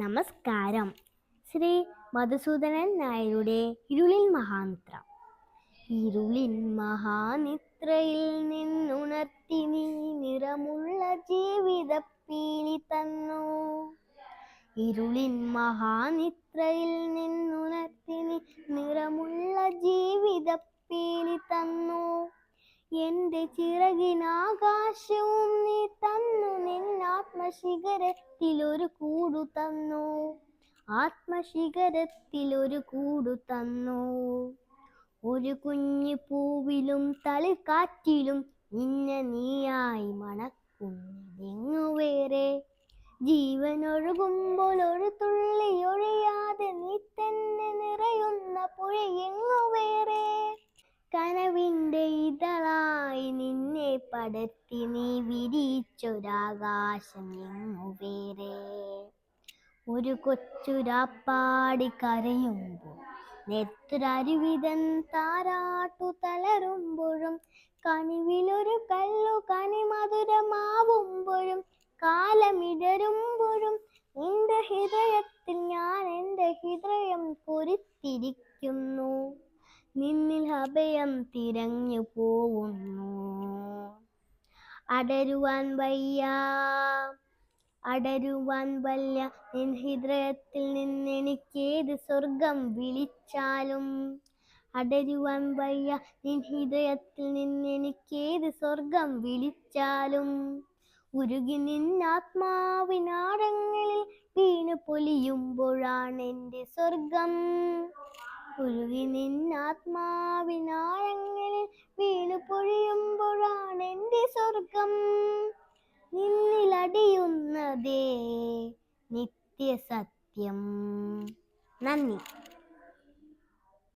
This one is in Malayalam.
നമസ്കാരം. ശ്രീ മധുസൂദനൻ നായരുടെ ഇരുളിൻ മഹാനിത്ര ഇരുളിൻ മഹാനിത്രയിൽ നിന്നുണർത്തി നീ നിറമുള്ള ജീവിത പീലി തന്നു. ഇരുളിൻ മഹാനിത്രയിൽ നിന്നുണർത്തി നീ നിറമുള്ള ജീവിത പീലി തന്നു. എന്റെ ചിറകിനാകാശവും നീ തന്നു നിന്നാത്മശിഖരത്തിൽ ഒരു കൂടു തന്നു. ആത്മശിഖരത്തിൽ ഒരു കൂടു തന്നു. ഒരു കുഞ്ഞു പൂവിലും തളി കാറ്റിലും നിന്നെ നീയായി മണക്കുന്നതെങ്ങു വേറെ ജീവനൊഴുകുമ്പോൾ ഒരു തുള്ളി ഒഴിയാതെ പടർത്തി നീ വിരിച്ചൊരാകാശം എങ്ങു വേറെ. ഒരു കൊച്ചുരാപ്പാടി കരയുമ്പോൾ നെത്തുരരുവിതൻ താരാട്ടു തളരുമ്പോഴും കണിവിലൊരു കല്ലു കനിമധുരമാവുമ്പോഴും കാലമിടരുമ്പോഴും നിന്റെ ഹൃദയത്തിൽ ഞാൻ എന്റെ ഹൃദയം കുരുത്തിരിക്കുന്നു നിന്നിൽ അഭയം തിരഞ്ഞു പോവുന്നു അടരുവാൻ വയ്യ. അടരുവാൻ വല്ല നിൻ ഹൃദയത്തിൽ നിന്നെനിക്കേത് സ്വർഗം വിളിച്ചാലും? അടരുവാൻ വയ്യ നിൻ ഹൃദയത്തിൽ നിന്നെനിക്കേത് സ്വർഗം വിളിച്ചാലും? ഉരുകി നിന്നാത്മാവിനാടങ്ങളിൽ വീണു പൊലിയുമ്പോഴാണ് എന്റെ സ്വർഗം. ഉരുകി നിന്നാത്മാവിനാഴങ്ങളിൽ വീണു പൊഴിയുമ്പോഴാണ് എന്റെ സ്വർഗം. നിന്നിലടിയുന്നതേ നിത്യസത്യം. നന്ദി.